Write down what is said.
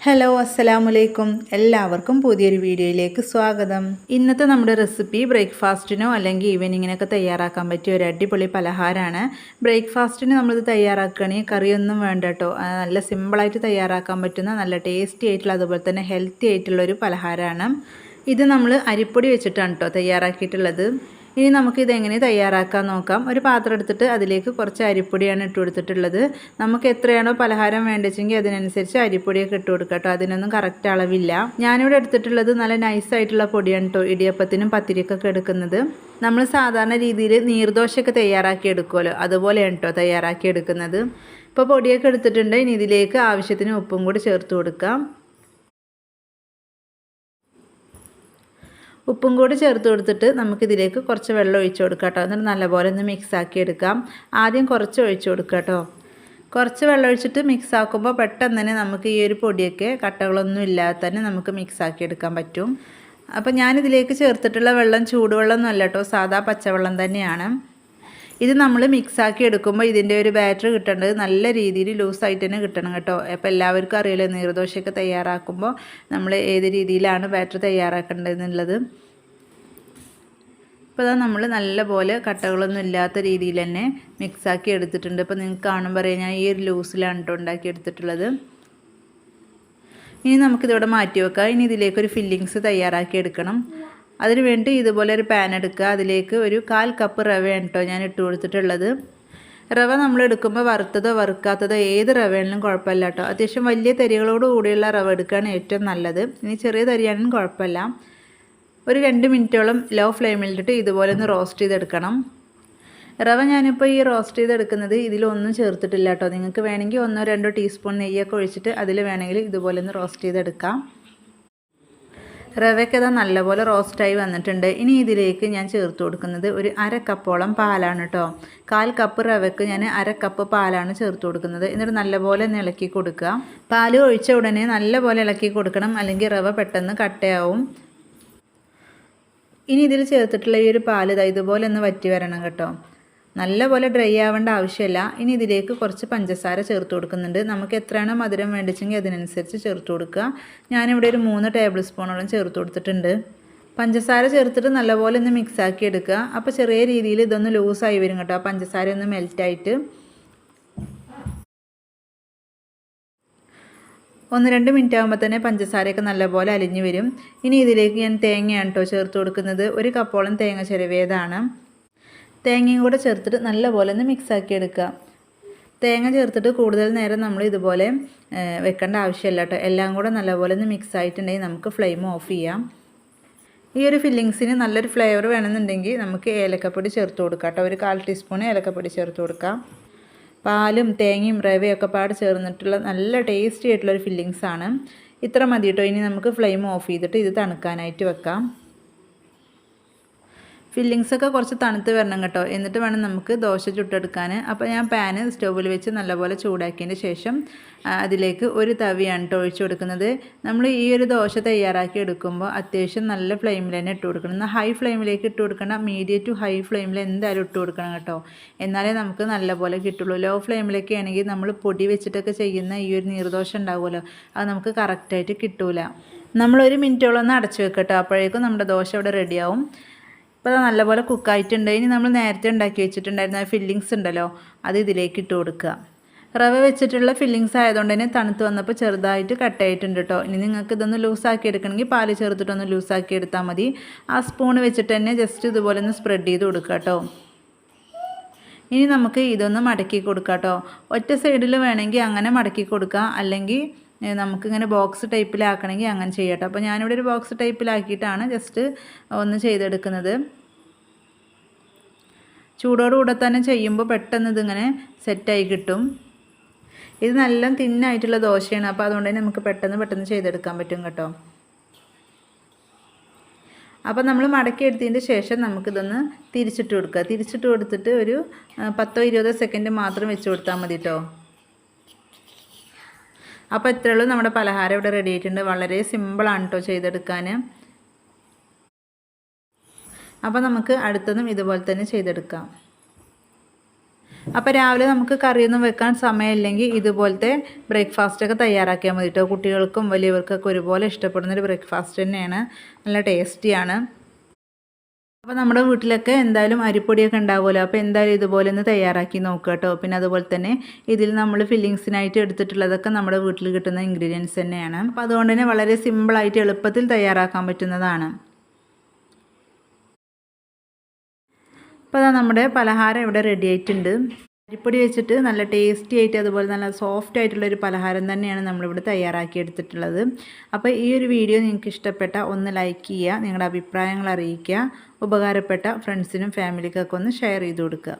Hello അസ്സലാമലൈക്കും എല്ലാവർക്കും പുതിയൊരു വീഡിയോയിലേക്ക് സ്വാഗതം. ഇന്നത്തെ നമ്മുടെ റെസിപ്പി ബ്രേക്ക്ഫാസ്റ്റിനോ അല്ലെങ്കിൽ ഈവനിങ്ങിനൊക്കെ തയ്യാറാക്കാൻ പറ്റിയ ഒരു അടിപൊളി പലഹാരമാണ്. ബ്രേക്ക്ഫാസ്റ്റിന് നമ്മളിത് തയ്യാറാക്കുകയാണെങ്കിൽ കറിയൊന്നും വേണ്ട കേട്ടോ. നല്ല സിമ്പിളായിട്ട് തയ്യാറാക്കാൻ പറ്റുന്ന നല്ല ടേസ്റ്റി ആയിട്ടുള്ള അതുപോലെ തന്നെ ഹെൽത്തി ആയിട്ടുള്ള ഒരു പലഹാരമാണ്. ഇത് നമ്മൾ അരിപ്പൊടി വെച്ചിട്ടാണ് കേട്ടോ തയ്യാറാക്കിയിട്ടുള്ളത്. ഇനി നമുക്കിത് എങ്ങനെ തയ്യാറാക്കാൻ നോക്കാം. ഒരു പാത്രം എടുത്തിട്ട് അതിലേക്ക് കുറച്ച് അരിപ്പൊടിയാണ് ഇട്ട് കൊടുത്തിട്ടുള്ളത്. നമുക്ക് എത്രയാണോ പലഹാരം വേണ്ടതെങ്കിൽ അതിനനുസരിച്ച് അരിപ്പൊടിയൊക്കെ ഇട്ട് കൊടുക്കാം കേട്ടോ. അതിനൊന്നും കറക്റ്റ് അളവില്ല. ഞാനിവിടെ എടുത്തിട്ടുള്ളത് നല്ല നൈസായിട്ടുള്ള പൊടിയാണ് കേട്ടോ ഇടിയപ്പത്തിനും പത്തിരിക്കൊക്കെ എടുക്കുന്നത്. നമ്മൾ സാധാരണ രീതിയിൽ നീർദോശയൊക്കെ തയ്യാറാക്കി എടുക്കുമല്ലോ. അതുപോലെയാണ് കേട്ടോ തയ്യാറാക്കി എടുക്കുന്നത്. ഇപ്പോൾ പൊടിയൊക്കെ എടുത്തിട്ടുണ്ട്. ഇനി ഇതിലേക്ക് ആവശ്യത്തിന് ഉപ്പും കൂടി ചേർത്ത് കൊടുക്കാം. ഉപ്പും കൂടി ചേർത്ത് കൊടുത്തിട്ട് നമുക്കിതിലേക്ക് കുറച്ച് വെള്ളം ഒഴിച്ചു കൊടുക്കാം കേട്ടോ. എന്നിട്ട് നല്ലപോലെ ഒന്ന് മിക്സ് ആക്കി എടുക്കാം. ആദ്യം കുറച്ച് ഒഴിച്ചു കൊടുക്കുക കേട്ടോ. കുറച്ച് വെള്ളം ഒഴിച്ചിട്ട് മിക്സ് ആക്കുമ്പോൾ പെട്ടെന്ന് തന്നെ നമുക്ക് ഈ ഒരു പൊടിയൊക്കെ കട്ടകളൊന്നും ഇല്ലാതെ തന്നെ നമുക്ക് മിക്സ് ആക്കി എടുക്കാൻ പറ്റും. അപ്പോൾ ഞാനിതിലേക്ക് ചേർത്തിട്ടുള്ള വെള്ളം ചൂടുവെള്ളമൊന്നും അല്ല കേട്ടോ. സാധാ പച്ചവെള്ളം തന്നെയാണ്. ഇത് നമ്മൾ മിക്സാക്കി എടുക്കുമ്പോൾ ഇതിന്റെ ഒരു ബാറ്റർ കിട്ടേണ്ടത് നല്ല രീതിയിൽ ലൂസായിട്ട് തന്നെ കിട്ടണം കേട്ടോ. അപ്പോൾ എല്ലാവർക്കും അറിയാലോ നീർദോശയൊക്കെ തയ്യാറാക്കുമ്പോൾ നമ്മൾ ഏത് രീതിയിലാണ് ബാറ്റർ തയ്യാറാക്കേണ്ടതെന്നുള്ളത്. ഇപ്പോൾ അതാ നമ്മൾ നല്ല പോലെ കട്ടകളൊന്നും ഇല്ലാത്ത രീതിയിൽ തന്നെ മിക്സാക്കി എടുത്തിട്ടുണ്ട്. അപ്പോൾ നിങ്ങൾക്ക് കാണുമ്പോൾ പറയാം ഞാൻ ഈ ഒരു ലൂസിലാണ് കേട്ടോ ഉണ്ടാക്കി എടുത്തിട്ടുള്ളത്. ഇനി നമുക്കിതിവിടെ മാറ്റി വെക്കാം. ഇനി ഇതിലേക്കൊരു ഫില്ലിങ്സ് തയ്യാറാക്കി എടുക്കണം. അതിന് വേണ്ടി ഇതുപോലെ ഒരു പാൻ എടുക്കുക. അതിലേക്ക് ഒരു കാൽ കപ്പ് റവയാണ് കേട്ടോ ഞാൻ ഇട്ട് കൊടുത്തിട്ടുള്ളത്. റവ നമ്മൾ എടുക്കുമ്പോൾ വറുത്തതോ വറുക്കാത്തതോ ഏത് റവയാണെങ്കിലും കുഴപ്പമില്ല കേട്ടോ. അത്യാവശ്യം വലിയ തരികളോട് കൂടിയുള്ള റവ എടുക്കുകയാണ് ഏറ്റവും നല്ലത്. ഇനി ചെറിയ തരിയാണെങ്കിലും കുഴപ്പമില്ല. ഒരു രണ്ട് മിനിറ്റോളം ലോ ഫ്ലെയിമിലിട്ടിട്ട് ഇതുപോലെ ഒന്ന് റോസ്റ്റ് ചെയ്തെടുക്കണം. റവ ഞാനിപ്പോൾ ഈ റോസ്റ്റ് ചെയ്തെടുക്കുന്നത് ഇതിലൊന്നും ചേർത്തിട്ടില്ല കേട്ടോ. നിങ്ങൾക്ക് വേണമെങ്കിൽ ഒന്നോ രണ്ടോ ടീസ്പൂൺ നെയ്യൊക്കെ ഒഴിച്ചിട്ട് അതിൽ വേണമെങ്കിൽ ഇതുപോലെ ഒന്ന് റോസ്റ്റ് ചെയ്തെടുക്കാം. റവയ്ക്ക് അത് നല്ലപോലെ റോസ്റ്റായി വന്നിട്ടുണ്ട്. ഇനി ഇതിലേക്ക് ഞാൻ ചേർത്ത് കൊടുക്കുന്നത് ഒരു അര കപ്പോളം പാലാണ് കേട്ടോ കാൽ കപ്പ് റവയ്ക്ക് ഞാൻ അര കപ്പ് പാലാണ് ചേർത്ത് കൊടുക്കുന്നത്. എന്നിട്ട് നല്ലപോലെ ഒന്ന് ഇളക്കി കൊടുക്കുക. പാൽ ഒഴിച്ച ഉടനെ നല്ലപോലെ ഇളക്കി കൊടുക്കണം. അല്ലെങ്കിൽ റവ പെട്ടെന്ന് കട്ടയാവും. ഇനി ഇതിൽ ചേർത്തിട്ടുള്ള ഈ ഒരു പാൽ ഇതാ ഇതുപോലെ ഒന്ന് വറ്റി വരണം കേട്ടോ. നല്ലപോലെ ഡ്രൈ ആവേണ്ട ആവശ്യമില്ല. ഇനി ഇതിലേക്ക് കുറച്ച് പഞ്ചസാര ചേർത്ത് കൊടുക്കുന്നുണ്ട്. നമുക്ക് എത്രയാണോ മധുരം വേണ്ടിച്ചെങ്കിൽ അതിനനുസരിച്ച് ചേർത്ത് കൊടുക്കുക. ഞാനിവിടെ ഒരു മൂന്ന് ടേബിൾ സ്പൂണോളം ചേർത്ത് കൊടുത്തിട്ടുണ്ട്. പഞ്ചസാര ചേർത്തിട്ട് നല്ലപോലെ ഒന്ന് മിക്സാക്കി എടുക്കുക. അപ്പോൾ ചെറിയ രീതിയിൽ ഇതൊന്ന് ലൂസായി വരും കേട്ടോ. പഞ്ചസാര ഒന്ന് മെൽറ്റായിട്ട് ഒന്ന് രണ്ട് മിനിറ്റ് ആകുമ്പോൾ തന്നെ പഞ്ചസാരയൊക്കെ നല്ലപോലെ അലിഞ്ഞു വരും. ഇനി ഇതിലേക്ക് ഞാൻ തേങ്ങയാണ് കേട്ടോ ചേർത്ത് കൊടുക്കുന്നത്. ഒരു കപ്പോളം തേങ്ങ ചിരവിയതാണ്. തേങ്ങയും കൂടെ ചേർത്തിട്ട് നല്ലപോലെ ഒന്ന് മിക്സാക്കി എടുക്കുക. തേങ്ങ ചേർത്തിട്ട് കൂടുതൽ നേരം നമ്മൾ ഇതുപോലെ വെക്കേണ്ട ആവശ്യമില്ല കേട്ടോ. എല്ലാം കൂടെ നല്ലപോലെ ഒന്ന് മിക്സ് ആയിട്ടുണ്ടെങ്കിൽ നമുക്ക് ഫ്ലെയിം ഓഫ് ചെയ്യാം. ഈ ഒരു ഫില്ലിങ്സിന് നല്ലൊരു ഫ്ലേവർ വേണമെന്നുണ്ടെങ്കിൽ നമുക്ക് ഏലക്കപ്പൊടി ചേർത്ത് കൊടുക്കാം കേട്ടോ. ഒരു കാൽ ടീസ്പൂൺ ഏലക്കപ്പൊടി ചേർത്ത് കൊടുക്കാം. പാലും തേങ്ങയും റവയും ഒക്കെ പാട് ചേർന്നിട്ടുള്ള നല്ല ടേസ്റ്റി ആയിട്ടുള്ളൊരു ഫില്ലിങ്സാണ് ഇത്ര മതി കേട്ടോ ഇനി നമുക്ക് ഫ്ലെയിം ഓഫ് ചെയ്തിട്ട് ഇത് തണുക്കാനായിട്ട് വെക്കാം. ഫില്ലിങ്സ് ഒക്കെ കുറച്ച് തണുത്ത് വരണം കേട്ടോ. എന്നിട്ട് വേണം നമുക്ക് ദോശ ചുട്ടെടുക്കാൻ. അപ്പോൾ ഞാൻ പാന് സ്റ്റൗവിൽ വെച്ച് നല്ലപോലെ ചൂടാക്കിയതിന് ശേഷം അതിലേക്ക് ഒരു തവിയാണ് കേട്ടോ ഒഴിച്ചു കൊടുക്കുന്നത്. നമ്മൾ ഈ ഒരു ദോശ തയ്യാറാക്കി എടുക്കുമ്പോൾ അത്യാവശ്യം നല്ല ഫ്ലെയിമിൽ തന്നെ ഇട്ട് കൊടുക്കണം. എന്നാൽ ഹൈ ഫ്ലെയിമിലേക്ക് ഇട്ട് കൊടുക്കണം മീഡിയം ടു ഹൈ ഫ്ലെയിമിൽ എന്തായാലും ഇട്ട് കൊടുക്കണം കേട്ടോ. എന്നാലേ നമുക്ക് നല്ലപോലെ കിട്ടുള്ളൂ. ലോ ഫ്ലെയിമിലൊക്കെ ആണെങ്കിൽ നമ്മൾ പൊടി വെച്ചിട്ടൊക്കെ ചെയ്യുന്ന ഈ ഒരു നീർദോശ ഉണ്ടാവുമല്ലോ അത് നമുക്ക് കറക്റ്റായിട്ട് കിട്ടൂല. നമ്മളൊരു മിനിറ്റോളം ഒന്ന് അടച്ചു വെക്കട്ടോ അപ്പോഴേക്കും നമ്മുടെ ദോശ ഇവിടെ റെഡിയാവും ഇപ്പോൾ അത് നല്ലപോലെ കുക്കായിട്ടുണ്ട് ഇനി നമ്മൾ നേരത്തെ ഉണ്ടാക്കി വെച്ചിട്ടുണ്ടായിരുന്ന ഫില്ലിങ്സ് ഉണ്ടല്ലോ അത് ഇതിലേക്ക് ഇട്ട് കൊടുക്കുക. റവ വെച്ചിട്ടുള്ള ഫില്ലിങ്സ് ആയതുകൊണ്ട് തന്നെ തണുത്ത് വന്നപ്പോൾ ചെറുതായിട്ട് കട്ടായിട്ടുണ്ട് കേട്ടോ ഇനി നിങ്ങൾക്ക് ഇതൊന്ന് ലൂസാക്കി എടുക്കണമെങ്കിൽ പാൽ ചേർത്തിട്ടൊന്ന് ലൂസാക്കി എടുത്താൽ മതി. ആ സ്പൂൺ വെച്ചിട്ട് തന്നെ ജസ്റ്റ് ഇതുപോലെ ഒന്ന് സ്പ്രെഡ് ചെയ്ത് കൊടുക്കുക കേട്ടോ ഇനി നമുക്ക് ഇതൊന്ന് മടക്കി കൊടുക്കാം കേട്ടോ ഒറ്റ സൈഡിൽ വേണമെങ്കിൽ അങ്ങനെ മടക്കി കൊടുക്കുക. അല്ലെങ്കിൽ നമുക്കിങ്ങനെ ബോക്സ് ടൈപ്പിലാക്കണമെങ്കിൽ അങ്ങനെ ചെയ്യട്ടോ. അപ്പോൾ ഞാനിവിടെ ഒരു ബോക്സ് ടൈപ്പിലാക്കിയിട്ടാണ് ജസ്റ്റ് ഒന്ന് ചെയ്തെടുക്കുന്നത്. ചൂടോടുകൂടെ തന്നെ ചെയ്യുമ്പോൾ പെട്ടെന്ന് ഇതിങ്ങനെ സെറ്റായി കിട്ടും. ഇത് നല്ല തിന്നായിട്ടുള്ള ദോശയാണ്. അപ്പോൾ അതുകൊണ്ട് തന്നെ നമുക്ക് പെട്ടെന്ന് പെട്ടെന്ന് ചെയ്തെടുക്കാൻ പറ്റും കേട്ടോ. അപ്പോൾ നമ്മൾ മടക്കി എടുത്തതിന്റെ ശേഷം നമുക്കിതൊന്ന് തിരിച്ചിട്ട് കൊടുക്കുക. തിരിച്ചിട്ട് കൊടുത്തിട്ട് ഒരു പത്തോ ഇരുപതോ സെക്കൻഡ് മാത്രം വെച്ച് കൊടുത്താൽ മതി കേട്ടോ. അപ്പോൾ ഇത്രയേ ഉള്ളൂ. നമ്മുടെ പലഹാരം ഇവിടെ റെഡി ആയിട്ടുണ്ട്. വളരെ സിമ്പിളാണ് കേട്ടോ ചെയ്തെടുക്കാൻ അപ്പോൾ നമുക്ക് അടുത്തതും ഇതുപോലെ തന്നെ ചെയ്തെടുക്കാം. അപ്പോൾ രാവിലെ നമുക്ക് കറിയൊന്നും വെക്കാൻ സമയമില്ലെങ്കിൽ ഇതുപോലത്തെ ബ്രേക്ക്ഫാസ്റ്റൊക്കെ തയ്യാറാക്കിയാൽ മതി കേട്ടോ കുട്ടികൾക്കും വലിയവർക്കൊക്കെ ഒരുപോലെ ഇഷ്ടപ്പെടുന്നൊരു ബ്രേക്ക്ഫാസ്റ്റ് തന്നെയാണ്. നല്ല ടേസ്റ്റിയാണ് അപ്പോൾ നമ്മുടെ വീട്ടിലൊക്കെ എന്തായാലും അരിപ്പൊടിയൊക്കെ ഉണ്ടാവുമല്ലോ. അപ്പോൾ എന്തായാലും ഇതുപോലെ ഒന്ന് തയ്യാറാക്കി നോക്കുക കേട്ടോ. പിന്നെ അതുപോലെ തന്നെ ഇതിൽ നമ്മൾ ഫില്ലിങ്സിനായിട്ട് എടുത്തിട്ടുള്ളതൊക്കെ നമ്മുടെ വീട്ടിൽ കിട്ടുന്ന ഇൻഗ്രീഡിയൻസ് തന്നെയാണ്. അപ്പോൾ അതുകൊണ്ട് തന്നെ വളരെ സിമ്പിളായിട്ട് എളുപ്പത്തിൽ തയ്യാറാക്കാൻ പറ്റുന്നതാണ്. അപ്പോൾ അതാ നമ്മുടെ പലഹാരം ഇവിടെ റെഡി ആയിട്ടുണ്ട്. അരിപ്പൊടി വെച്ചിട്ട് നല്ല ടേസ്റ്റി ആയിട്ട് അതുപോലെ നല്ല സോഫ്റ്റ് ആയിട്ടുള്ള ഒരു പലഹാരം തന്നെയാണ് നമ്മളിവിടെ തയ്യാറാക്കി എടുത്തിട്ടുള്ളത്. അപ്പോൾ ഈ ഒരു വീഡിയോ നിങ്ങൾക്ക് ഇഷ്ടപ്പെട്ട ഒന്ന് ലൈക്ക് ചെയ്യുക നിങ്ങളുടെ അഭിപ്രായങ്ങൾ അറിയിക്കുക ഉപകാരപ്പെട്ട ഫ്രണ്ട്സിനും ഫാമിലിക്കൊക്കെ ഒന്ന് ഷെയർ ചെയ്ത് കൊടുക്കുക.